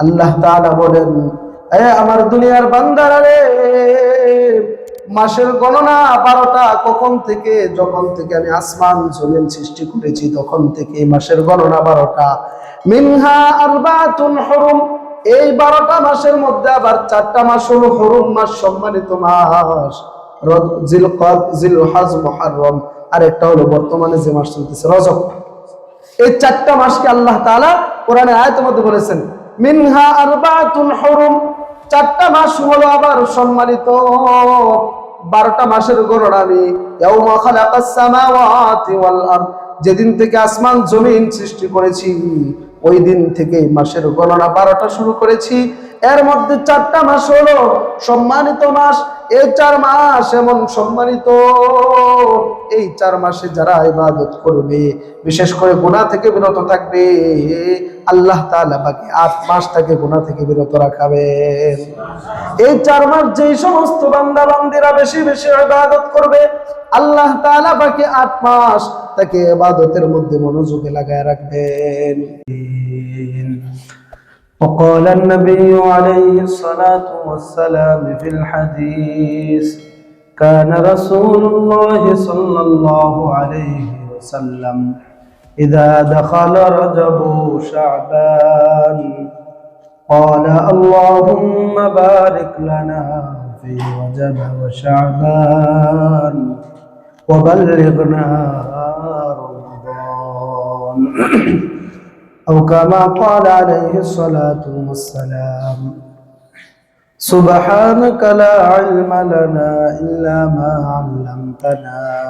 আল্লাহ তাআলা বলেন, এ আমার দুনিয়ার বান্দারা রে, মাসের গণনা বারোটা কখন থেকে? যখন থেকে আমি আসমান জমিন সৃষ্টি করেছি, তখন থেকে মাসের গণনা বারোটা। মিনহা আরবাতুন হরুম, এই বারোটা মাসের মধ্যে আবার চারটা মাস হলো হরুম মাস, সম্মানিত মাস। রজ- জিলকদ, জিলহাজ মুহাররম আর একটা হলো বর্তমানে যে মাস চলতেছে রজব। এই চারটা মাসকে আল্লাহ তাআলা কোরআনে আয়াতের মধ্যে বলেছেন মিনহা আরবাতুন হুরুম। চারটা মাস হলো আবার সম্মানিত। বারোটা মাসের গণনা আমি যেদিন থেকে আসমান জমিন সৃষ্টি করেছি, ওই দিন থেকে মাসের গণনা বারোটা শুরু করেছি। এর মধ্যে চারটা মাস হলো সম্মানিত মাস। এই চার মাস এমন সম্মানিত। এই চার মাসে যারা ইবাদত করবে, বিশেষ করে গুনাহ থেকে বিরত থাকবে আল্লাহ তাআলা বাকি আট মাস তাকে গুনাহ থেকে বিরত রাখাবেন এই চার মাস যেই সমস্ত বান্দা বান্দিরা বেশি বেশি ইবাদত করবে আল্লাহ তাআলা বাকি আট মাস তাকে ইবাদতের মধ্যে মনোযোগে লাগায় রাখবেন وقال النبي عليه الصلاة والسلام في الحديث كان رسول الله صلى الله عليه وسلم إذا دخل رجب شعبان قال اللهم بارك لنا في رجب وشعبان وبلغنا رمضان. أو كما قال عليه الصلاة والسلام سبحانك لا علم لنا إلا ما علمتنا.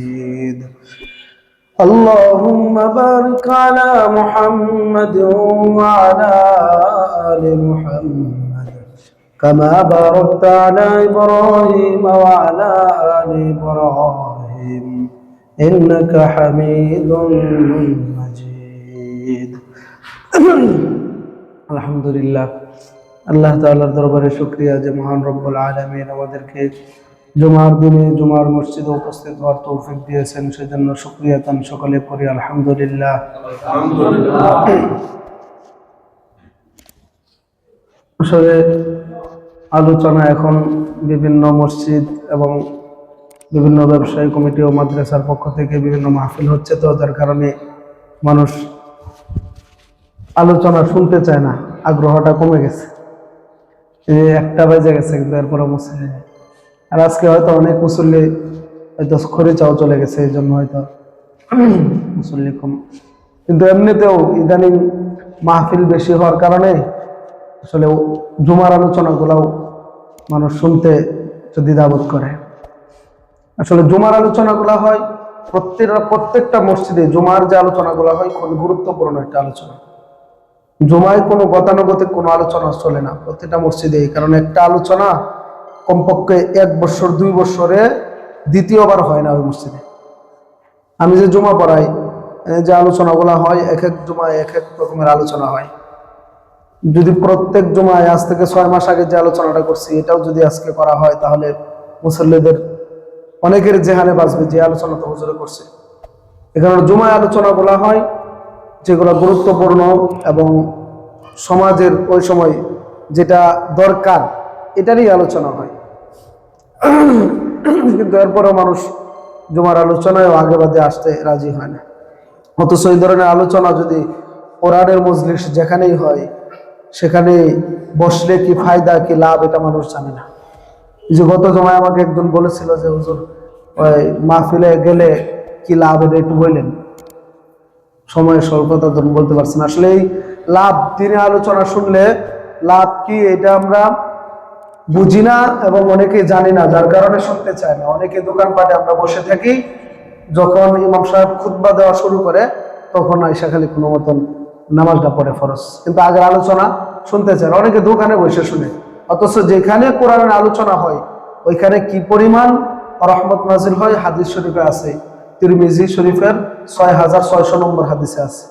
اللهم بارك على محمد وعلى آل محمد كما باركت على إبراهيم وعلى آل إبراهيم إنك حميد مجيد الحمد لله আল্লাহ তাআলার দরবারে শুকরিয়া যে মহান রব্বুল আলামিন আমাদেরকে জুমার দিনে জুমার মসজিদে উপস্থিত হওয়ার তৌফিক দিয়েছেন, সেজন্য শুকরিয়া তান সকলে করি, আলহামদুলিল্লাহ আসলে আলোচনা এখন বিভিন্ন মসজিদ এবং বিভিন্ন ব্যবসায়ী কমিটি ও মাদ্রাসার পক্ষ থেকে বিভিন্ন মাহফিল হচ্ছে, তো যার কারণে মানুষ আলোচনা শুনতে চায় না, আগ্রহটা কমে গেছে একটা বেজে গেছে কিন্তু এরপরে মুসল্লি নেই। আর আজকে হয়তো অনেক মুসল্লি হয়তো খরিচাও চলে গেছে এই জন্য হয়তো মুসল্লি কম। কিন্তু এমনিতেও ইদানিং মাহফিল বেশি হওয়ার কারণে আসলে জুমার আলোচনাগুলাও মানুষ শুনতে যদি দ্বিধাবোধ করে। আসলে জুমার আলোচনাগুলো হয় প্রত্যেকটা প্রত্যেকটা মসজিদে জুমার যে আলোচনাগুলো হয় খুব গুরুত্বপূর্ণ একটা আলোচনা। জুমায় কোনো গতানুগতিক কোনো আলোচনা চলে না। প্রত্যেকটা মসজিদে কারণে একটা আলোচনা কমপক্ষে এক বছর, দুই বছরে দ্বিতীয়বার হয় না ওই মসজিদে। আমি যে জুমা পড়াই যে আলোচনাগুলো হয় এক এক জুমায় এক এক রকমের আলোচনা হয়। যদি প্রত্যেক জুমায় আজ থেকে ছয় মাস আগে যে আলোচনাটা করছি, এটাও যদি আজকে করা হয়, তাহলে মুসল্লিদের অনেকের জেহানে বাঁচবে যে আলোচনা তো হুজুরে করছে। এখানে জুমায় আলোচনা বলা হয়, যেগুলো গুরুত্বপূর্ণ এবং সমাজের ওই সময় যেটা দরকার এটারই আলোচনা হয়। কিন্তু এরপরেও মানুষ জুমার আলোচনায়ও আগে বাদে আসতে রাজি হয় না। অথচ এই ধরনের আলোচনা যদি কোরআনের মজলিস যেখানেই হয় সেখানে বসলে কি ফায়দা, কি লাভ এটা মানুষ জানে না। যে গত জমায় আমাকে একজন বলেছিল যে, হুজুর, ওই মাহফিলে গেলে কি লাভ এটা একটু বললেন। সময়ের স্বল্পতার জন্য বলতে পারছি না। আসলে এই লাভ তিনি আলোচনা শুনলে লাভ কি এটা আমরা বুঝি না এবং অনেকে জানি না, যার কারণে শুনতে চায় না। অনেকে দোকানপাটে আমরা বসে থাকি, যখন ইমাম সাহেব খুতবা দেওয়া শুরু করে, তখন আইসা খালি কোনো মতন নামাজটা পড়ে ফরজ। কিন্তু আগের আলোচনা শুনতে চায় অনেকে দোকানে বসে শুনে। অথচ যেখানে কোরআনের আলোচনা হয়, ওইখানে কি পরিমাণ রহমত নাজির হয়, হাদিস শরীফে আছে। তিরমিজি শরীফের ছয় হাজার ছয়শো নম্বর হাদিসে আছে।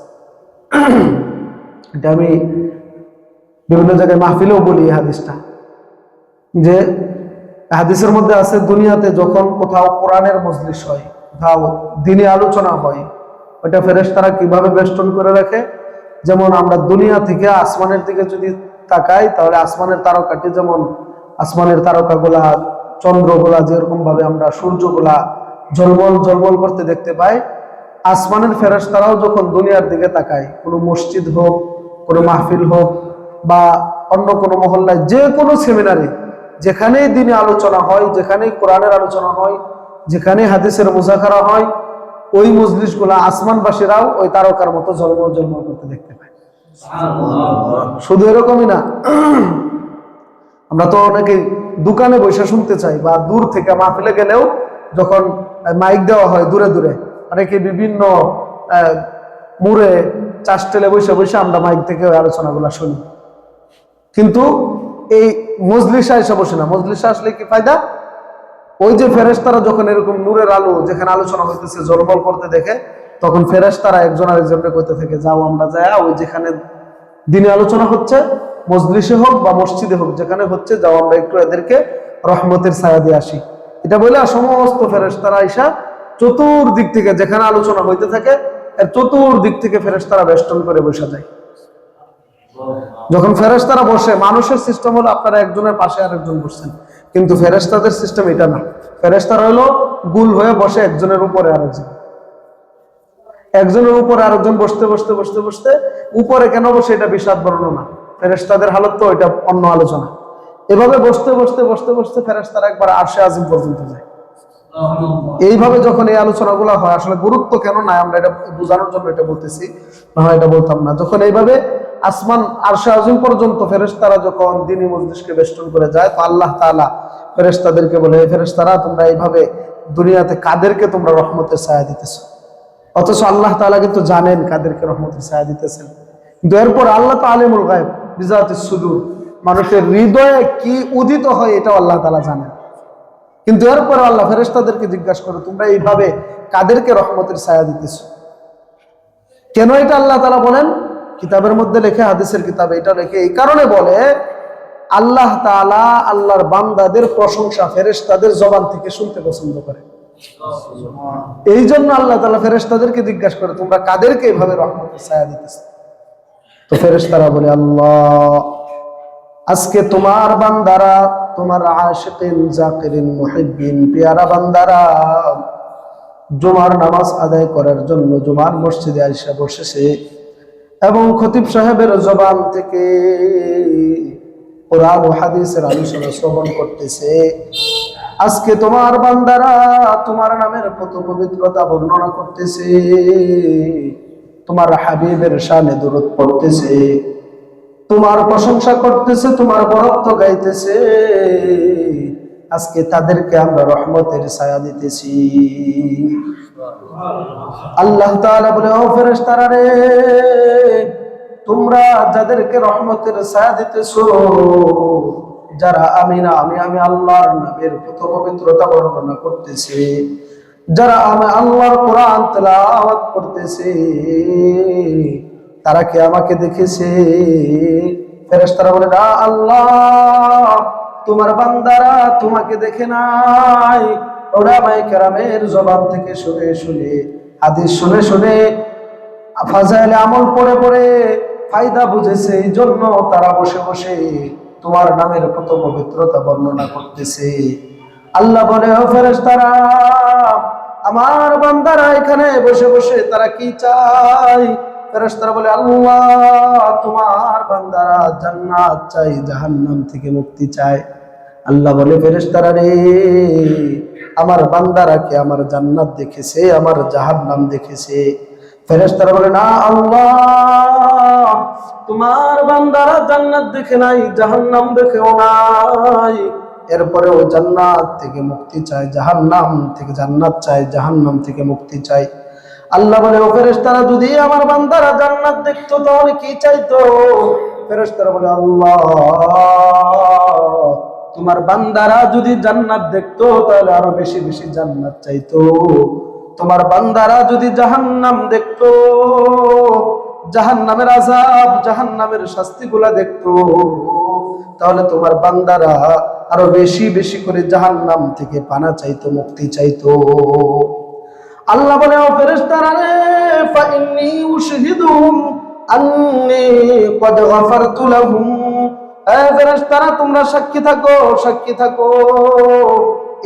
এটা আমি বিভিন্ন জায়গায় মাহফিলেও বলি এই হাদিসটা। যে হাদিসের মধ্যে আছে, দুনিয়াতে যখন কোথাও কোরআনের মজলিস হয়, কোথাও দিনে আলোচনা হয়, ওইটা ফেরেশতারা কীভাবে বেষ্টন করে রাখে? যেমন আমরা দুনিয়া থেকে আসমানের দিকে যদি তাকাই, তাহলে আসমানের তারকাটি যেমন আসমানের তারকাগুলা, চন্দ্রগুলা যেরকম ভাবে আমরা সূর্যগুলা ঝলমল ঝলমল করতে দেখতে পাই, আসমানের ফেরেশতারাও যখন দুনিয়ার দিকে তাকায়, কোনো মসজিদ হোক, কোনো মাহফিল হোক বা অন্য কোনো মহল্লায় যে কোনো সেমিনারে যেখানেই দিনে আলোচনা হয়, যেখানেই কোরআনের আলোচনা হয় যেখানে হাদিসের মুজাকারা হয়, ওই মজলিসগুলা আসমানবাসীরাও ওই তারকার মতো জন্ম জন্ম করতে দেখতে পায়। শুধু এরকমই না, আমরা তো অনেকে দোকানে বসে শুনতে চাই বা দূর থেকে মাহফিলে গেলেও যখন মাইক দেওয়া হয় দূরে দূরে, অনেকে বিভিন্ন মুড়ে চাষ টেলে বসে বসে আমরা মাইক থেকে ওই আলোচনাগুলো শুনি। কিন্তু এই মজলিসা এসে বসে না। মজলিসা আসলে কি ফায়দা? ওই যে ফেরেশতারা যখন এরকম নূরের আলো, যেখানে আলোচনা হইতেছে জলমল করতে দেখে, তখন ফেরেশতারা একজন আরেকজনকে কইতে থেকে, যাও আমরা যাই ওই যেখানে দিনে আলোচনা হচ্ছে, মজলিসে হোক বা মসজিদে হোক, যেখানে হচ্ছে, যাও আমরা একটু এদেরকে রহমতের ছায়া দিয়ে আসি। এটা বলে সমস্ত ফেরেশতারা আইসা চতুর্দিক থেকে যেখানে আলোচনা হইতে থাকে, এর চতুর্দিক থেকে ফেরেশতারা বেষ্টন করে বসে যায়। যখন ফেরেশতারা বসে, মানুষের সিস্টেম হলো আপনারা একজনের পাশে আরেকজন বসছেন। কিন্তু ফেরেশতাদের সিস্টেম এটা না। ফেরেশতারা হলো গুল হয়ে বসে একজনের উপরে আরেকজন। একজনের উপরে আরেকজন বসতে বসতে বসতে বসতে উপরে কেন বসে এটা বিষাদ বর্ণনা। ফেরেশতাদের হালত তো এটা অন্য আলোচনা। এভাবে বসতে বসতে বসতে বসতে ফেরেশতারা একবার আরশে আজিম পর্যন্ত যায়। এইভাবে যখন এই আলোচনাগুলো হয়, আসলে গুরুত্ব কেন নাই, আমরা এটা বোঝানোর জন্য এটা বলতেছি। না এটা বলতাম না। যখন এইভাবে আসমান আরশে আজিম পর্যন্ত ফেরেশতারা যখন দিনী মজলিসকে বেষ্টন করে যায়, তো আল্লাহ তাআলা ফেরেশতাদেরকে বলে, "হে ফেরেশতারা, তোমরা এইভাবে দুনিয়াতে কাদেরকে তোমরা রহমতের ছায়া দিতেছো? অথচ আল্লাহ তাআলা কিন্তু জানেন কাদেরকে রহমতের ছায়া দিতেছেন। কিন্তু এরপর আল্লাহ তো আলিমুল গায়েব, বিজাতি সুদূর, মানুষের হৃদয়ে কি উদিত হয় এটাও আল্লাহ তাআলা জানেন। কিন্তু এরপরে আল্লাহ ফেরেশতাদেরকে জিজ্ঞাসা করো, তোমরা এইভাবে কাদেরকে রহমতের ছায়া দিতেছ? কেন এটা আল্লাহ তাআলা বলেন? কিতাবের মধ্যে লেখে, হাদিসের কিতাবে এটা লেখে। এই কারণে বলে, আল্লাহ তাআলা আল্লাহর বান্দাদের প্রশংসা ফেরেশতাদের জবান থেকে শুনতে পছন্দ করে। এই জন্য আল্লাহ তাআলা ফেরেশতাদেরকে জিজ্ঞাসা করে, তোমরা কাদেরকে এইভাবে রহমতের ছায়া দিতেছো? তো ফেরেশতারা বলে, আল্লাহ, আজকে তোমার বান্দারা, তোমার আশিকিন, জাকিরিন, মুহিব্বিন, পেয়ারা বান্দারা জুমার নামাজ আদায় করার জন্য জুমার মসজিদে আইসা বসেছে। এবং খতিব সাহেবের জবান থেকে কোরআন ও হাদিসের আলোচনা শ্রবণ করতেছে। আজকে তোমার বান্দারা তোমার নামের কত পবিত্রতা বর্ণনা করতেছে। তোমার হাবিবের শানে দূরত পড়তেছে। তোমার প্রশংসা করতেছে, তোমার বরত্ব গাইতেছে। আজকে তাদেরকে আমরা রহমতের ছায়া দিতেছি। আল্লাহ তাআলা বলে, ও ফেরেশতারা রে, তোমরা যাদেরকে রহমতের ছায়া দিতেছো, যারা আমি না আমি আমি আল্লাহর নামের কত পবিত্রতা বর্ণনা করতেছে, যারা আমি আল্লাহর কোরআন তেলাওয়াত করতেছে, তারা কি আমাকে দেখেছে? ফেরেশতারা বলে, না, আল্লাহ তোমার বান্দারা তোমাকে দেখে নাই। ওরা কেরামের জবান থেকে শুনে শুনে, হাদিস শুনে শুনে ফাজাইলে আমল পড়ে পড়ে ফায়দা বুঝেছে, এই জন্য তারা বসে বসে তোমার নামের কত পবিত্রতা বর্ণনা করতেছে। আল্লাহ বলে, ও ফেরেশতারা, আমার বান্দারা এখানে বসে বসে তারা কি চায়? ফেরেশতারা বলে, আল্লাহ, তোমার বান্দারা জান্নাত চাই জাহান্নাম থেকে মুক্তি চায়। আল্লাহ বলে, ফেরেশতারা রে, আমার বান্দারা কি আমার জান্নাত দেখেছে, আমার জাহান্নাম দেখেছে? ফেরেশতারা বলে, না, আল্লাহ, তোমার বান্দারা জান্নাত দেখে নাই, জাহান্নাম দেখেও নাই। এরপরেও জান্নাত থেকে মুক্তি চায়, জাহান্নাম থেকে জান্নাত চায়, জাহান্নাম থেকে মুক্তি চায়। আল্লাহ বলে, ও ফেরেস্তারা যদি আমার বান্দারা জান্নাত দেখতো, তাহলে কি চাইতো? ফেরেশতারা বলে, আল্লাহ, তোমার বান্দারা যদি জান্নাত দেখতো, তাহলে আরও বেশি বেশি জান্নাত চাইতো। তোমার বান্দারা যদি জাহান্নাম দেখতো, জাহান্নামের আজাব জাহান্নামের শাস্তিগুলা দেখতো, তাহলে তোমার বান্দারা আরও বেশি বেশি করে জাহান্নাম থেকে পানা চাইতো, মুক্তি চাইতো। আল্লাহ বলে, ও রে ফেরেশতারা, তোমরা সাক্ষী থাকো সাক্ষী থাকো।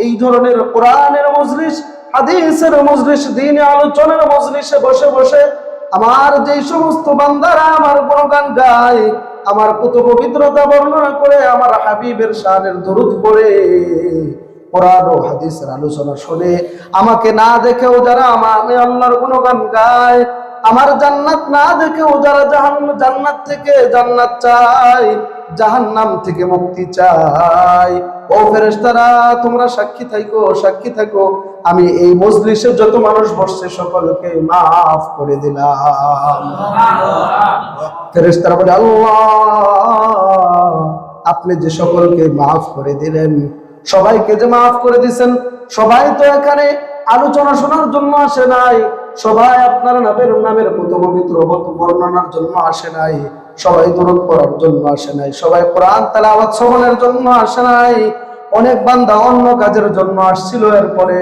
এই ধরনের কোরআনের মজলিস, হাদিসের মজলিস, দিনে আলোচনার মজলিসে বসে বসে আমার যে সমস্ত বান্দারা আমার গুণগান গায়, আমার কত পবিত্রতা বর্ণনা করে, আমার হাবিবের শানের দরুদ পড়ে। কোরআন ও হাদিসের আলোচনা শুনে আমাকে না দেখেও যারা আমার আমি আল্লাহর গুণগান গায়, আমার জান্নাত না দেখেও যারা জাহান জান্নাত থেকে জান্নাত চাই জাহান্নাম থেকে মুক্তি চাই ও ফেরেশতারা, তোমরা সাক্ষী থাকো সাক্ষী থাকো আমি এই মজলিসে যত মানুষ বসছে, সকলকে মাফ করে দিলাম। ফেরেশতারা বলে, আল্লাহ, আপনি যে সকলকে মাফ করে দিলেন সবাই যে মাফ করে দিছেন, সবাই তো এখানে আলোচনা শোনার জন্য আসে নাই, সবাই আপনার নামের নামের পবিত্র বর্ণনার জন্য আসে নাই, সবাই দূরত পড়ার জন্য আসে নাই, সবাই কোরআন তালে আবার শ্রবণের জন্য আসে নাই, অনেক বান্ধা অন্য কাজের জন্য আসছিল, এরপরে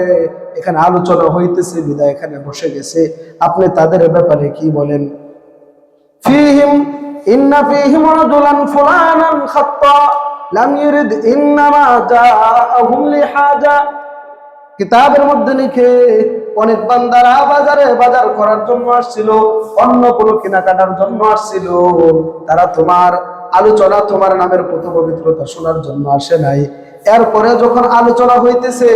এখানে আলোচনা হইতেছে, বিদায় এখানে বসে গেছে, আপনি তাদের ব্যাপারে কি বলেন? ফিহিম, ইন্না ফিহিম রাজুলান ফুলানান খাত্তা। লাম ইউরিদ ইন্নামা জাআহুম লিহাজা। কিতাবের মধ্যে লিখে অনেক বান্দারা বাজারে বাজার করার জন্য আসছিল, অন্য কোনো কেনাকাটার জন্য আসছিল। তারা তোমার আলোচনা তোমার নামের প্রথম পবিত্রতা শোনার জন্য আসে নাই। এরপরে যখন আলোচনা হইতেছে,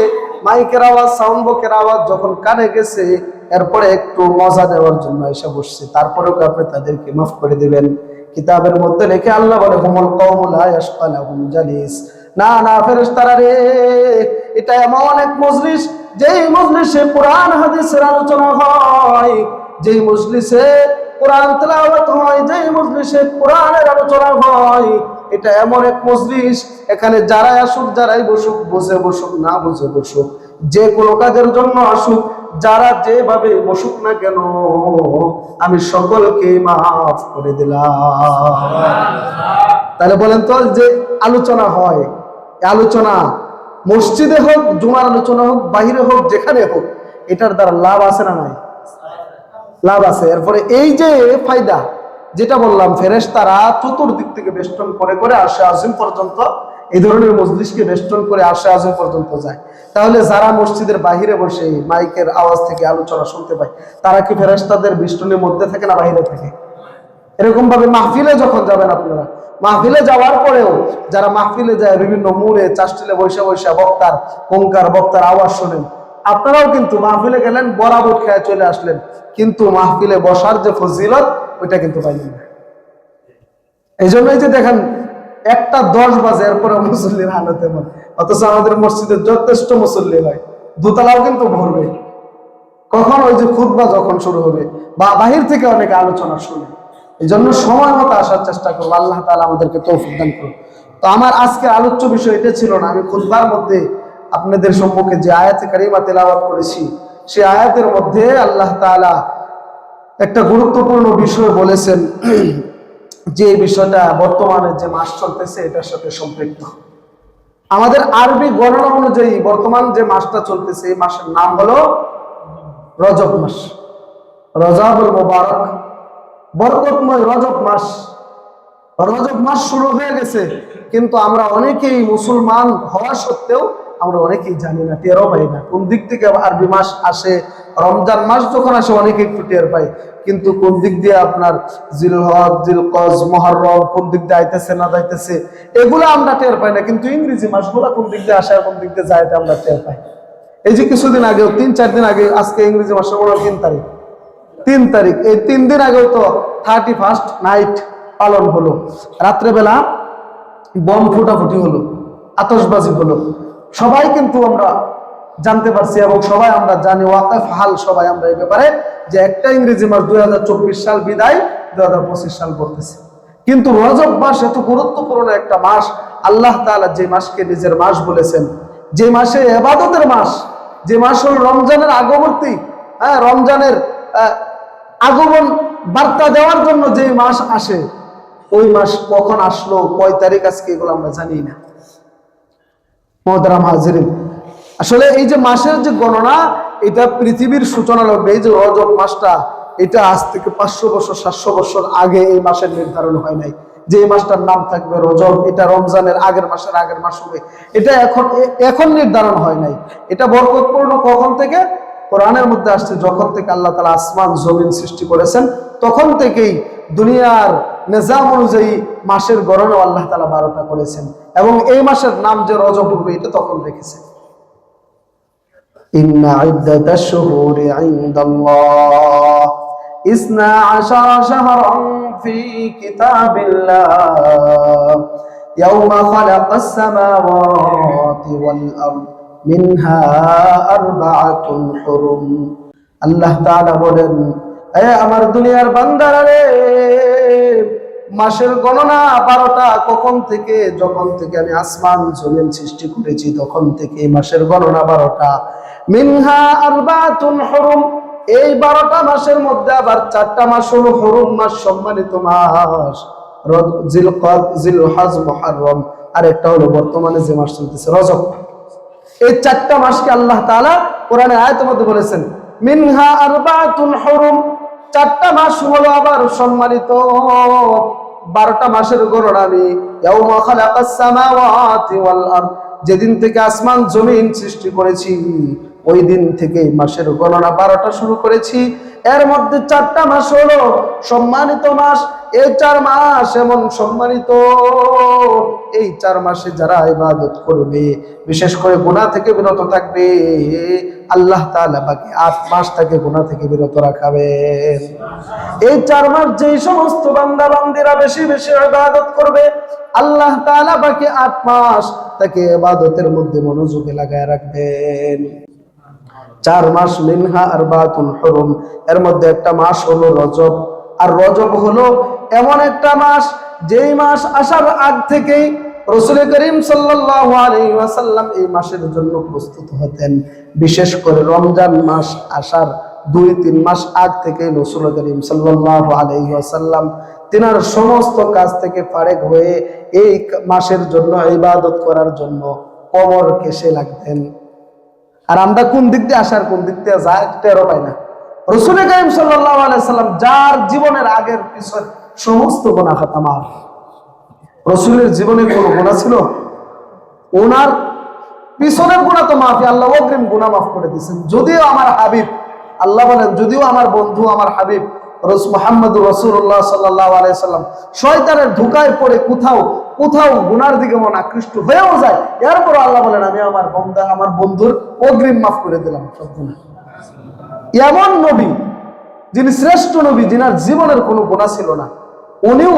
মাইকের আওয়াজ, সাউন্ড বকের আওয়াজ যখন কানে গেছে, এরপরে একটু মজা দেওয়ার জন্য এসে বসছে। তারপরেও আপনি তাদেরকে মাফ করে দেবেন? কিতাবের মধ্যে লিখে আল্লাহ বলে, হুমুল আয়াশকালাহুম জালিস। না না, ফেরেশতারা রে, এটা এমন এক মজলিস, যেই মজলিসে কোরআন, হাদিসের আলোচনা হয়। যেই মজলিসে কোরআন তেলাওয়াত হয়, যেই মজলিসে কোরআনের আলোচনা হয়, এটা এমন এক মজলিস, এখানে যারাই আসুক, যারাই বসুক বসে বসুক, না বসে বসুক, যে কোনো কাজের জন্য আসুক যারা যেভাবে বসুক না কেন, আমি সকলকে মাফ করে দিলাম। তাহলে বলেন তো, যে আলোচনা হয় আলোচনা মসজিদে হোক, জুমার আলোচনা হোক, বাহিরে হোক, যেখানে হোক, এটার দ্বারা লাভ আছে না নাই? লাভ আছে। এরপরে এই যে ফায়দা, যেটা বললাম ফেরেস তারা চতুর্দিক থেকে বেষ্টন করে করে আসে আজিম পর্যন্ত এই ধরনের মজলিসকে বেষ্টন করে আসে আজিম পর্যন্ত যায়। তাহলে যারা মসজিদের বাহিরে বসে মাইকের আওয়াজ থেকে আলোচনা শুনতে পায়, তারা কি ফেরেশতাদের বেষ্টনের মধ্যে থাকে না বাহিরে থাকে? এরকম ভাবে মাহফিলে যখন যাবেন আপনারা, মাহফিলে যাওয়ার পরেও যারা মাহফিলে যায়, বিভিন্ন মুড়ে চাষটিলে বৈশা বৈশা বক্তার কঙ্কার বক্তার আওয়াজ শোনেন। আপনারাও কিন্তু মাহফিলে গেলেন, বরাবর খেয়ে চলে আসলেন। কিন্তু মাহফিলে বসার যে ফজিলত, ওইটা কিন্তু পাইলেন না। এই জন্যই যে দেখেন একটা দশ বাজে, এরপরে মুসল্লির হালত এমন অথচ আমাদের মসজিদে যথেষ্ট মুসল্লি হয়। দোতলাও কিন্তু ভরবে। কখন ওই যে খুতবা যখন শুরু হবে? বা বাহির থেকে অনেকে আলোচনা শুনে। এই জন্য সময় মতো আসার চেষ্টা করব। আল্লাহ তালা আমাদেরকে তৌফিক দান করুন তো আমার আজকে আলোচ্য বিষয় এটা ছিল না। আমি খুতবার মধ্যে আপনাদের সম্মুখে যে আয়াতে কারিমা তেলাওয়াত করেছি সেই আয়াতের মধ্যে আল্লাহ তাআলা একটা গুরুত্বপূর্ণ বিষয় বলেছেন। যে বিষয়টা বর্তমানে যে মাস চলতেছে, এটার সাথে সম্পৃক্ত। আমাদের আরবি গণনা অনুযায়ী বর্তমান যে মাসটা চলতেছে, এই মাসের নাম হলো রজব মাস। রজাবুল মোবারক। বরকতময় রজব মাস। রজব মাস শুরু হয়ে গেছে, কিন্তু আমরা অনেকেই মুসলমান হওয়া সত্ত্বেও আমরা অনেকেই জানি না, টেরও পাই না। কোন দিক থেকে আরবি মাস আসে, রমজান মাস যখন আসে অনেকে একটু টের পাই কিন্তু কোন দিক দিয়ে আপনার জিল হক জিল কজ মহরম, কোন দিক দিয়ে আইতেছে, না যাইতেছে, এগুলো আমরা টের পাই না। কিন্তু ইংরেজি মাসগুলো কোন দিক দিয়ে আসে আর কোন দিক দিয়ে যায় আমরা টের পাই। এই যে কিছুদিন আগে তিন, চার দিন আগে আজকে ইংরেজি মাসের মনে তিন তারিখ। তিন তারিখ, এই তিন দিন আগেও তো থার্টি ফার্স্ট নাইট পালন হলো। রাত্রেবেলা বম ফুটাফুটি হলো, আতশবাজি হলো। সবাই কিন্তু আমরা জানতে পারছি এবং সবাই আমরা জানি ওয়াকাফ হাল সবাই আমরা এই ব্যাপারে যে একটা ইংরেজি মাস দুই হাজার চব্বিশ সাল বিদায়, দুই হাজার পঁচিশ সাল পড়তেছে কিন্তু রজব মাস এত গুরুত্বপূর্ণ একটা মাস, আল্লাহ তাআলা যে মাসকে নিজের মাস বলেছেন, যে মাসে এবাদতের মাস, যে মাস হল রমজানের আগমর্তী হ্যাঁ রমজানের আগমন বার্তা দেওয়ার জন্য যে মাস আসে, ওই মাস কখন আসলো, কয় তারিখ আজকে এগুলো আমরা জানি না। মহতারাম হাজিরিন আসলে এই যে মাসের যে গণনা, এটা পৃথিবীর সূচনা লগ্নে এই যে রজব মাসটা, এটা আজ থেকে পাঁচশো বছর, সাতশো বছর আগে এই মাসের নির্ধারণ হয় নাই। যে এই মাসটার নাম থাকবে রজব, এটা রমজানের আগের মাসের আগের মাস হবে। এটা এখন এখন নির্ধারণ হয় নাই। এটা বরকতপূর্ণ কখন থেকে? কোরআনের মধ্যে আসছে, যখন থেকে আল্লাহ তালা আসমান, জমিন সৃষ্টি করেছেন, তখন থেকেই দুনিয়ার নিজাম অনুযায়ী মাসের গণনা আল্লাহ তালা বারোটা করেছেন এবং এই মাসের নাম যে রজব হবে এটা তখন রেখেছে إن عدة الشهور عند الله إثنا عشر شهرا في كتاب الله يوم خلق السماوات والأرض منها أربعة حرم الله تعالى বলেন এ আমার দুনিয়ার বান্দারা মাসের গণনা বারোটা কখন থেকে, যখন থেকে আমি আসমান জমিন সৃষ্টি করেছি, তখন থেকে মাসের গণনা বারোটা। মিনহা আরবাতুন হরুম, এই বারোটা মাসের মধ্যে আবার চারটা মাস হলো হরুম মাস, সম্মানিত মাস। জিলকদ, জিলহাজ, মুহাররম আর একটা হলো বর্তমানে যে মাস চলতেছে, রজব। এই চারটা মাসকে আল্লাহ তাআলা কোরআনে আয়াতের মধ্যে বলেছেন মিনহা আরবাতুন হুরুম। চারটা মাস হলো আবার সম্মানিত। বারোটা মাসের গণনা আমি যেদিন থেকে আসমান জমিন সৃষ্টি করেছি, ওই দিন থেকে মাসের গণনা বারোটা শুরু করেছি। এর মধ্যে চারটা মাস হলো সম্মানিত মাস। এই চার মাস এমন সম্মানিত। এই চার মাসে যারা ইবাদত করবে, বিশেষ করে গুনাহ থেকে বিরত থাকবে আল্লাহ তাআলা বাকি আট মাস তাকে গুনাহ থেকে বিরত রাখাবেন। এই চার মাস যেই সমস্ত বান্দা বান্দিরা বেশি বেশি ইবাদত করবে, আল্লাহ তাআলা বাকি আট মাস তাকে ইবাদতের মধ্যে মনোযোগে লাগায় রাখবেন। চার মাস মিনহা আর বাতুল হরম, এর মধ্যে একটা মাস হলো রজব। আর রজব হলো এমন একটা মাস যেই মাস আসার আগ থেকেই রসুল করিম সাল্লাল্লাহু আলাইহি ওয়াসাল্লাম এই মাসের জন্য প্রস্তুত হতেন। বিশেষ করে রমজান মাস আসার দুই, তিন মাস আগ থেকে রসুল করিম সাল্লাল্লাহু আলাইহি ওয়াসাল্লাম তিনার সমস্ত কাজ থেকে ফারেক হয়ে এই মাসের জন্য ইবাদত করার জন্য কবর কেসে লাগতেন। আর আমরা কোন দিক দিয়ে আসার, কোন দিক দিয়ে যায় টেরো পাই না। রসুল করিম সাল্লাম যার জীবনের আগের পিছন সমস্ত গোনা খাতা মাফ। রসুলের জীবনে কোনো গোনা ছিল? ওনার পিছনের গুণা তো মাফি আল্লাহ অগ্রিম গুণা মাফ করে দিয়েছেন। যদিও আমার হাবিব, আল্লাহ বলেন, যদিও আমার বন্ধু, আমার হাবিব, রস মোহাম্মদ রসুল্লাহ সাল্লাহ আলাইসাল্লাম শয়তানের ধোকায় পড়ে কোথাও কোথাও গুনার দিকে মন আকৃষ্ট হয়েও যায়, এরপর আল্লাহ বলেন, আমি আমার বন্ধা, আমার বন্ধুর অগ্রিম মাফ করে দিলাম। এমন নবী, যিনি শ্রেষ্ঠ নবী, যিনার জীবনের কোনো গুণা ছিল না, উনিও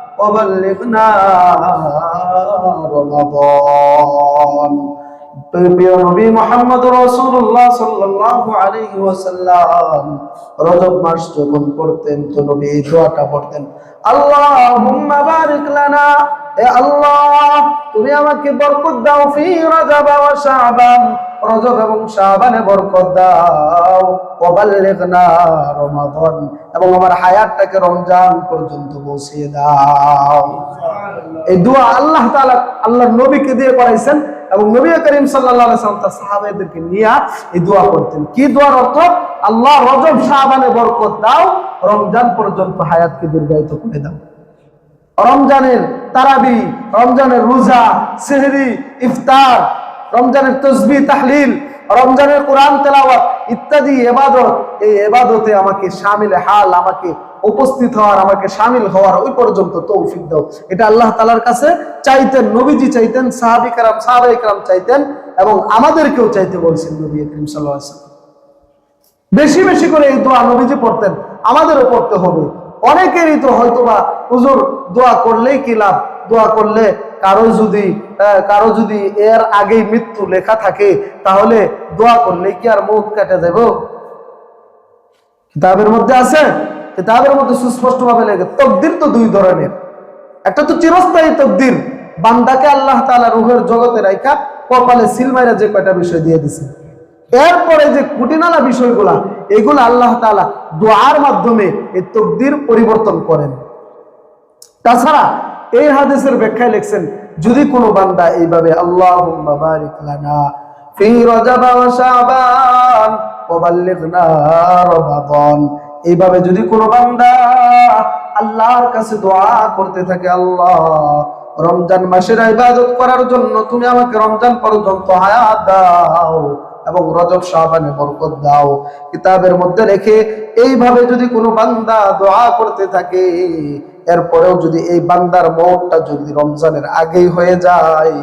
وبلغنا رمضان প্রিয় নবী মোহাম্মদ রাসূলুল্লাহ সাল্লাল্লাহু আলাইহি ওয়াসাল্লাম রজব মাস যখন পড়তেন তো নবী এই দোয়াটা পড়তেন আল্লাহ, তুমি আমাকে দাও বরকত দাও। এবং আমার হায়াতটাকে রমজান পর্যন্ত পৌঁছিয়ে দাও। এই দোয়া আল্লাহ তাআলা, আল্লাহর নবীকে দিয়ে করাইছেন। এবং নবী করিম সাল্লাম তার সাহাবাদেরকে নিয়ে এই দোয়া করতেন। কি দোয়ার অর্থ? আল্লাহ রজব শাবানে বরকত দাও, রমজান পর্যন্ত হায়াতকে দীর্ঘায়িত করে দাও। রমজানের তারাবি, রমজানের রোজা, সেহরি, ইফতার, রমজানের তসবি, তাহলিল, রমজানের কোরআন তেলাওয়াত ইত্যাদি এবাদত, এই এবাদতে আমাকে সামিল হাল, আমাকে উপস্থিত হওয়ার, আমাকে সামিল হওয়ার ওই পর্যন্ত তৌফিক দাও। এটা আল্লাহ তালার কাছে চাইতেন, নবীজি চাইতেন, সাহাবি কারাম, সাহাবাই কারাম চাইতেন এবং আমাদেরকেও চাইতে বলছেন নবী করিম সাল্লাহ বেশি বেশি করে এই দোয়া নবীজি পড়তেন, আমাদেরও পড়তে হবে। অনেকেরই তো হয়তোবা হুজুর দোয়া করলেই কি লাভ? দোয়া করলে কারও যদি কারও যদি এর আগেই মৃত্যু লেখা থাকে, তাহলে দোয়া করলে কি আর মৌত কেটে যাব কিতাবের মধ্যে আছে, কিতাবের মধ্যে সুস্পষ্ট ভাবে লেগে তকদির তো দুই ধরনের। একটা তো চিরস্থায়ী তকদির, বান্দাকে আল্লাহ তাআলা রুহের জগতে রাইখা কপালে সিলমাইরা যে কয়টা বিষয় দিয়ে দিছে। এরপরে যে কুটিনালা বিষয়গুলা, এগুলো আল্লাহ তাআলা দোয়ার মাধ্যমে এই তকদির পরিবর্তন করেন। তাছাড়া এই হাদিসের ব্যাখ্যায় লিখছেন, যদি কোনো বান্দা এইভাবে আল্লাহুম্মা বারিক ওয়া শাবান ওয়া বাল্লিগনা রমাদান। এইভাবে যদি কোনো বান্দা আল্লাহর কাছে দোয়া করতে থাকে, আল্লাহ, রমজান মাসের ইবাদত করার জন্য তুমি আমাকে রমজান পর্যন্ত হায়াত দাও এবং রজব শাবানে বরকত দাও। কিতাবের মধ্যে রেখে এইভাবে যদি কোনো বান্দা দোয়া করতে থাকে, এরপরেও যদি এই বান্দার মৌতটা যদি রমজানের আগেই হয়ে যায়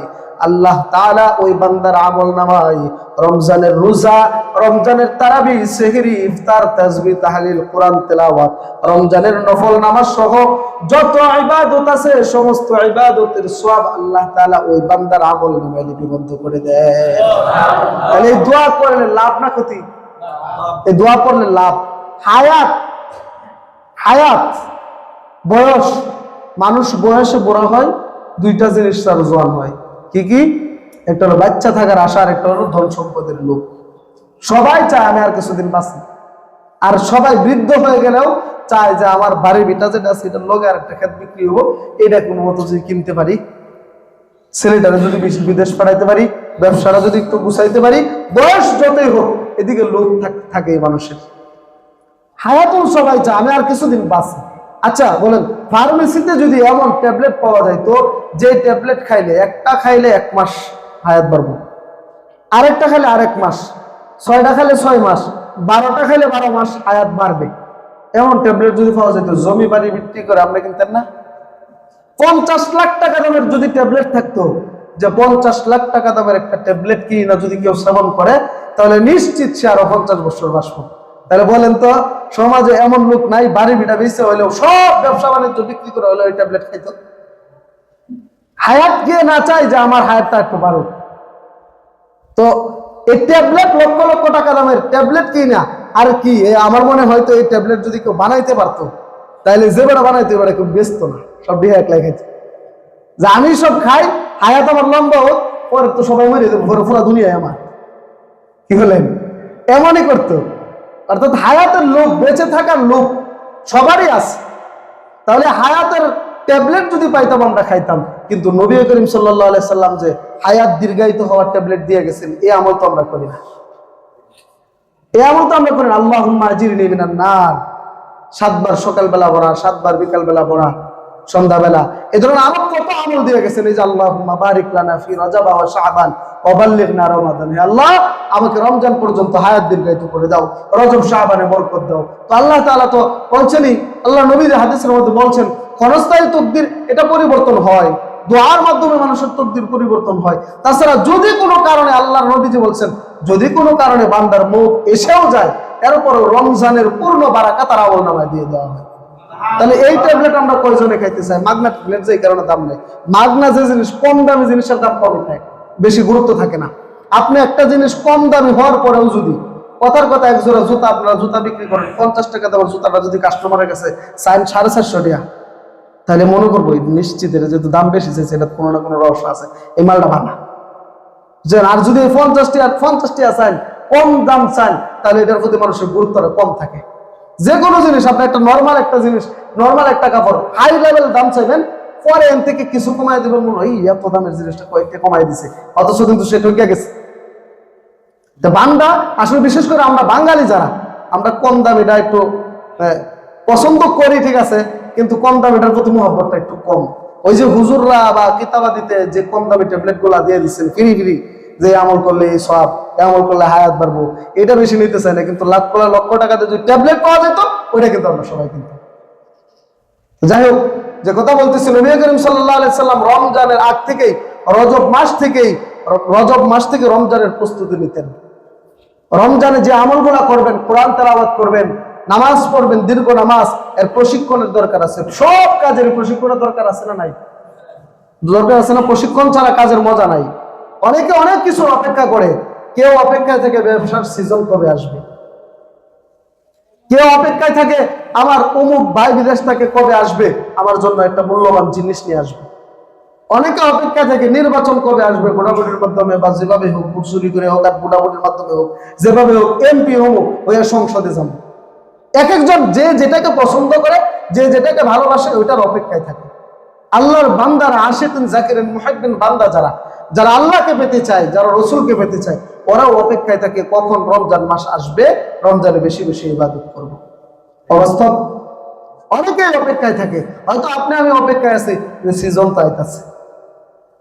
আল্লাহ তাআলা ওই বান্দার আমল নামাই রমজানের রোজা রমজানের তারাবি সেহরি ইফতার তাজবি তাহলিল কোরআন তেলাওয়াত। রমজানের নফল নামাজ সহ যত ইবাদত আছে সমস্ত ইবাদতের সওয়াব আল্লাহ তাআলা ওই বান্দার আমল নামায় লিপিবদ্ধ করে দেয় তাহলে এই দোয়া করলে লাভ না ক্ষতি? এই দোয়া পড়লে লাভ? হায়াত। হায়াত। বয়স। মানুষ বয়সে বড় হয় দুইটা জিনিস তার জোয়ান হয়। কি কি? একটা হলো বাচ্চা থাকার আশা, আর একটা হলো ধন সম্পদের লোক সবাই চায় আমি আর কিছুদিন বাঁচি। আর সবাই বৃদ্ধ হয়ে গেলেও চায় যে আমার বাড়ির বিটা যেটা আছে, এটার লোকে আর একটা ক্ষেত বিক্রি হব। এটা কোনো মতো যদি কিনতে পারি, ছেলেটারে যদি বিদেশ পাঠাইতে পারি, ব্যবসাটা যদি একটু গুছাইতে পারি, বয়স যতই হোক, এদিকে লোক থাক- মানুষের। হায়াতুল সবাই চায় আমি আর কিছুদিন বাঁচি। আচ্ছা বলেন ফার্মেসিতে যদি এমন ট্যাবলেট পাওয়া যায়, তো যে ট্যাবলেট খাইলে, একটা খাইলে এক মাস হায়াত বাড়বো। আরেকটা খাইলে আরেক মাস, ছয়টা খাইলে ছয় মাস, বারোটা খাইলে বারো মাস হায়াত বাড়বে। এমন ট্যাবলেট যদি পাওয়া যেত জমি বাড়ি বিক্রি করে আমরা কিনতেন না? পঞ্চাশ লাখ টাকা দামের যদি ট্যাবলেট থাকতো, যে পঞ্চাশ লাখ টাকা দামের একটা ট্যাবলেট কিনে না, যদি কেউ সেবন করে, তাহলে নিশ্চিত সে আরও পঞ্চাশ বছর বাস বাঁচবো। তাহলে বলেন তো, সমাজে এমন লোক নাই বাড়ি বিটা বেঁচে হইলেও সব ব্যবসা বাণিজ্য বিক্রি করে হলে ওই ট্যাবলেট খাইতো। হায়াত গিয়ে না চাই যে আমার হায়াতটা একটু বাড়ুক। তো এই ট্যাবলেট লক্ষ লক্ষ টাকা দামের ট্যাবলেট কি না আর কি আমার মনে হয়তো এই ট্যাবলেট যদি কেউ বানাইতে পারতো, তাহলে যে বেড়া বানাইতে পারে কেউ ব্যস্ত না, সব দিয়ে এক লাগাইছে যে আমি সব খাই, হায়াত আমার লম্বা হোক, পরে তো সবাই মরে পুরা দুনিয়ায় আমার। কি হলেন? এমনই করতো। অর্থাৎ হায়াতের লোক বেঁচে থাকার লোক সবারই আছে। তাহলে হায়াতের ট্যাবলেট যদি পাইতাম আমরা খাইতাম। কিন্তু নবী করিম সাল্লাহ সাল্লাম যে হায়াত দীর্ঘায়িত হওয়ার ট্যাবলেট দিয়ে গেছেন, এ আমল তো আমরা করি না। এ আমল তো আমরা করি না। আল্লাহ না সাতবার সকালবেলা পড়া, সাতবার বিকালবেলা পড়া। সন্ধ্যাবেলা। এ ধরনের আরও কত আমল দিয়ে গেছেন, এই যে আল্লাহ বারিক ফি রজাবা ওয়া শাবান আল্লাহ, আমাকে রমজান পর্যন্ত হায়াত দীর্ঘায়িত করে দাও, রজব শাবানে বরকত দাও। তো আল্লাহ তাআলা তো বলছেনই, আল্লাহ নবী হাদিসের মধ্যে বলছেন, ক্ষণস্থায়ী তকদির, এটা পরিবর্তন হয়। দোয়ার মাধ্যমে মানুষের তকদির পরিবর্তন হয়। তাছাড়া যদি কোনো কারণে আল্লাহর নবীজি বলছেন, যদি কোনো কারণে বান্দার মুখ এসেও যায়, এরপরও রমজানের পূর্ণ বারাকা তার আমল নামায় দিয়ে দেওয়া হয়। তাহলে এই ট্যাবলেট আমরা কয়জনে খাইতে চাই? মাগনা ট্যাবলেট যে কারণে দাম নেই। মাগনা যে জিনিস, কম দামি জিনিসের দাম কমই থাকে, বেশি গুরুত্ব থাকে না। আপনি একটা জিনিস কম দামি হওয়ার পরেও যদি, কথার কথা এক জোড়া জুতা, আপনারা জুতা বিক্রি করেন, পঞ্চাশ টাকা দেওয়ার জুতাটা যদি কাস্টমারের কাছে চাইন সাড়ে চারশো টাকা, তাহলে মনে করব নিশ্চিত এটা যেহেতু দাম বেশি চাইছে এটা কোনো না কোনো রহস্য আছে, এই মালটা ভালো যে আর যদি এই পঞ্চাশ টাকা পঞ্চাশ টাকা চান কম দাম চান তাহলে এটার প্রতি মানুষের গুরুত্বটা কম থাকে। যে কোনো জিনিস আপনি একটা নর্মাল একটা জিনিস নর্মাল একটা কাপড় হাই লেভেল দাম চাইবেন পরে এন থেকে কিছু কমাই দেবেন মনে "এই এত দামের জিনিসটা কয়েকটা কমাই দিছে। অথচ কিন্তু সে ঠকে গেছে। বান্দা আসলে বিশেষ করে আমরা বাঙালি যারা আমরা কম দামিটা একটু আহ, পছন্দ করি ঠিক আছে কিন্তু কম দামিটার প্রতি মহব্বতটা একটু কম। ওই যে হুজুররা বা কিতাবাদিতে যে কম দামি ট্যাবলেটগুলা দিয়ে দিচ্ছেন ফিরি ফিরি যে আমল করলে এই সব আমল করলে হায়াত বাড়বো, এটা বেশি নিতে চাই না। কিন্তু লাখ লক্ষ টাকাতে যদি ট্যাবলেট পাওয়া যেত, ওইটা কিন্তু আমরা সবাই কিনতাম। যাই হোক, যে কথা বলতেছিল নবী করিম সাল্লাহ সাল্লাম রমজানের আগ থেকেই, রজব মাস থেকেই রজব মাস থেকে রমজানের প্রস্তুতি নিতেন। রমজানে যে আমলগুলা করবেন, কোরআন তেলাওয়াত করবেন, নামাজ পড়বেন, দীর্ঘ নামাজ, এর প্রশিক্ষণের দরকার আছে। সব কাজের প্রশিক্ষণের দরকার আছে না নাই? দরকার আছে না? প্রশিক্ষণ ছাড়া কাজের মজা নাই। অনেকে অনেক কিছু অপেক্ষা করে। কেউ অপেক্ষায় থেকে ব্যবসার সিজন কবে আসবে? কেউ অপেক্ষায় থাকে, আমার অমুক ভাই বিদেশ থেকে কবে আসবে? আমার জন্য একটা মূল্যবান জিনিস নিয়ে আসবে। অনেকে অপেক্ষা থেকে, নির্বাচন কবে আসবে? ভোটাভুটির মাধ্যমে বা যেভাবে হোক চুরি করে হোক আর ভোটাভুটির মাধ্যমে হোক, যেভাবে হোক এমপি হোক হয়ে সংসদে যাব। এক একজন যে যেটাকে পছন্দ করে, যে যেটাকে ভালোবাসে, ওইটার অপেক্ষায় থাকে। আল্লাহর বান্দারা আশেতেন জাকিরেন মুহাদ্দিন বান্দা যারা যারা আল্লাহকে পেতে চায়, যারা রসুলকে পেতে চায়, ওরাও অপেক্ষায় থাকে কখন রমজান মাস আসবে, রমজানে বেশি বেশি ইবাদত করব। অবাস্তব অনেকেই অপেক্ষায় থাকে। হয়তো আপনি আমি অপেক্ষায় আছি যে সিজন তো আইতাছে।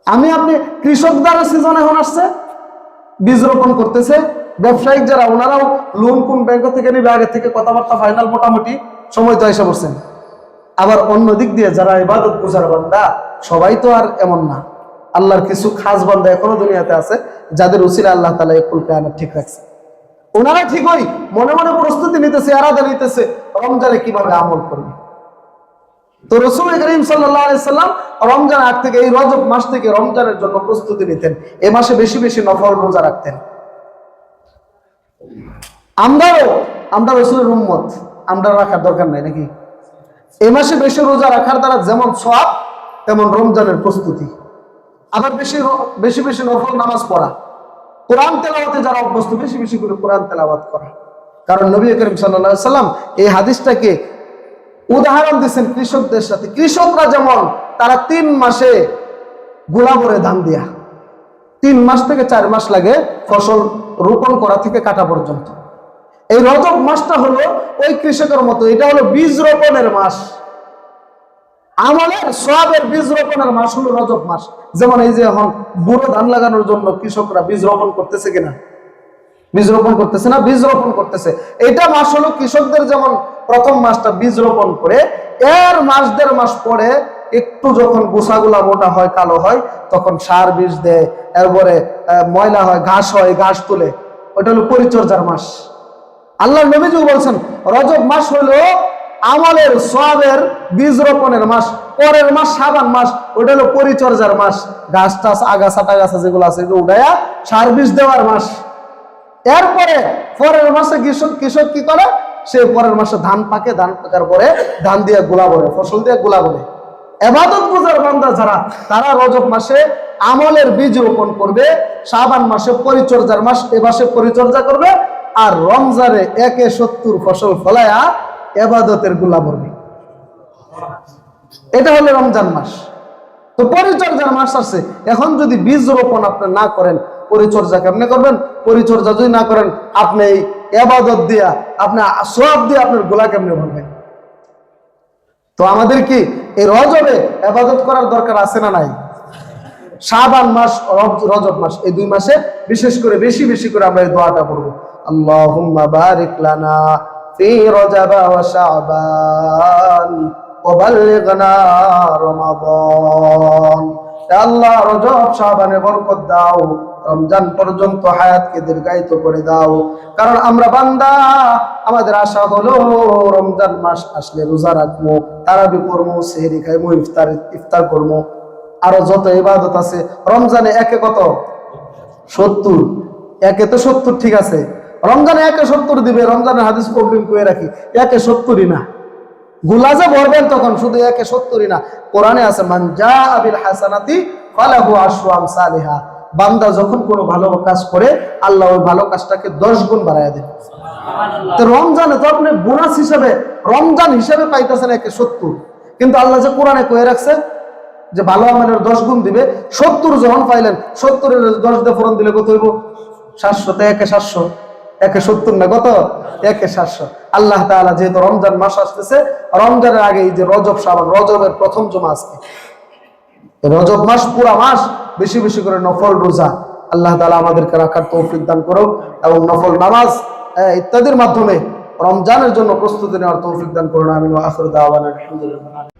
আমি আপনি কৃষক দ্বারা সিজন এখন আসছে, বীজ রোপণ করতেছে, ব্যবসায়িক যারা, ওনারাও লোন কোন ব্যাংক থেকে নিবে আগে থেকে কথাবার্তা ফাইনাল মোটামুটি সময় তো এসে বসছেন আবার অন্য দিক দিয়ে যারা ইবাদত গুজার বান্দা, সবাই তো আর এমন না। আল্লাহর কিছু খাস বান্দা এখনও দুনিয়াতে আছে, যাদের উচিলা আল্লাহ তালা এই কুল কায়নাত ঠিক রাখছে। ওনারা ঠিকই মনে মনে প্রস্তুতি নিতেছে আরাধা নিতেছে, রমজানে কীভাবে আমল করবে? তো রসুল করিম সাল্লাম রমজান আগ থেকে, এই রজব মাস থেকে রমজানের জন্য প্রস্তুতি নিতেন। এ মাসে বেশি বেশি নফল রোজা রাখতেন। আমরাও, আমরা রসুলের উম্মত, আমরা রাখার দরকার নাই নাকি? এ মাসে বেশি রোজা রাখার দ্বারা যেমন সব তেমন রমজানের প্রস্তুতি। আবার বেশি বেশি বেশি নফল নামাজ পড়া। কোরআন তেলাওয়াতে যারা অভ্যস্ত, বেশি বেশি করে কোরআন তেলাওয়াত করা। কারণ নবী করিম সাল্লাম এই হাদিসটাকে উদাহরণ দিচ্ছেন কৃষকদের সাথে। কৃষকরা যেমন তারা তিন মাসে গোলা ভরে ধান দিয়া। তিন মাস থেকে চার মাস লাগে ফসল রোপণ করা থেকে কাটা পর্যন্ত। এই রজব মাসটা হলো ওই কৃষকের মতো, এটা হলো বীজ রোপণের মাস। আমলের সবের বীজ রোপণের মাস হলো রজব মাস। যেমন এই যে এখন বুড়ো ধান লাগানোর জন্য কৃষকরা বীজ রোপণ করতেছে কিনা? বীজ রোপণ করতেছে না, বীজ রোপণ করতেছে। এটা মাস হলো কৃষকদের যেমন প্রথম মাসটা বীজ রোপণ করে, এর মাস দেড় মাস পরে একটু যখন গোসাগুলা মোটা হয়, কালো হয়, তখন সার বীজ দেয়, এরপরে ময়লা হয়, ঘাস হয়, ঘাস তুলে। ওটা হলো পরিচর্যার মাস। আল্লাহ নবীজি বলছেন, রজব মাস হলো আমলের সবের বীজ রোপণের মাস, পরের মাস, সাবান মাস, ওটা হলো পরিচর্যার মাস। গাছ টাছ, আগাছা টাগাছা যেগুলো আছে, এগুলো উঠাইয়া সার বীজ দেওয়ার মাস। এরপরে পরের মাসে কৃষক কৃষক কি করে? সে পরের মাসে ধান পাকে, ধান পাকার পরে ধান দিয়ে গোলা বলে, ফসল দিয়ে গোলা বলে। এবাদত বুঝার বান্দা যারা, তারা রজব মাসে আমলের বীজ রোপণ করবে, সাবান মাসে পরিচর্যার মাস, এ মাসে পরিচর্যা করবে, আর রমজানে একে সত্তর ফসল ফলায়া এবাদতের গোলা ভরবে এটা হলো রমজান মাস। তো পরিচর্যার মাস আছে। এখন যদি বীজ রোপণ আপনি না করেন, পরিচর্যা কেমনে করবেন? পরিচর্যা যদি না করেন, আপনি এই এবাদত দিয়া, আপনি সব দিয়ে আপনার গোলা কেমনে ভরবেন? তো আমাদের কি এই রজবে এবাদত করার দরকার আছে না নাই? শাবান মাস রজব মাস, এই দুই মাসে বিশেষ করে বেশি বেশি করে আমরা এই দোয়াটা করব আল্লাহুম্মা বারিক লানা শাবান ওয়া বাল্লিগনা রমাদান হে আল্লাহ, রজব বরকত দাও। রমজান পর্যন্ত হায়াতকে দীর্ঘায়িত করে দাও। কারণ আমরা বান্দা, আমাদের আশা হলো রমজান মাস আসলে রোজা রাখব, তারাবি করব, সেহরি খাইবো, ইফতার ইফতার করব। আরও যত ইবাদত আছে, রমজানে একে কত? সত্তর। একে তো সত্তর, ঠিক আছে। রমজানে একে সত্তর দিবে, রমজানের হাদিস প্রবলেম করে রাখি, একে সত্তরই না। গুলাজে ভরবেন তখন শুধু একে সত্তরই না। কোরআনে আছে, মান যা আবিল হাসানাতি ফালাহু আশরু আমসালিহা বান্দা যখন কোনো ভালো কাজ করে, আল্লাহ ওই ভালো কাজটাকে দশ গুণ বাড়ায় দেন। তো রমজানে তো আপনি বোনাস হিসেবে, রমজান হিসেবে পাইতেছেন একে সত্তর। কিন্তু আল্লাহ যে কোরআনে কয়ে রাখছে, যে ভালো আমলের দশ গুণ দিবে, সত্তর যখন পাইলেন, সত্তরের দশ দিয়ে ফোরন দিলে কত হইব? সাতশো, তো একে সাতশো। একে সত্তর না কত? একে সাতশো। আল্লাহ তাআলা যেহেতু রমজান মাস আসতেছে, রমজানের আগে এই যে রজব সাবান রজবের প্রথম জমা আজকে। রজব মাস, পুরা মাস বেশি বেশি করে নফল রোজা। আল্লাহ তাআলা আমাদেরকে রাখার তৌফিক দান করো এবং নফল নামাজ ইত্যাদির মাধ্যমে রমজানের জন্য প্রস্তুতি নেওয়ার তৌফিক দান করুন। আমিন ওয়া আখিরু দাওয়ানা আলহামদুলিল্লাহ।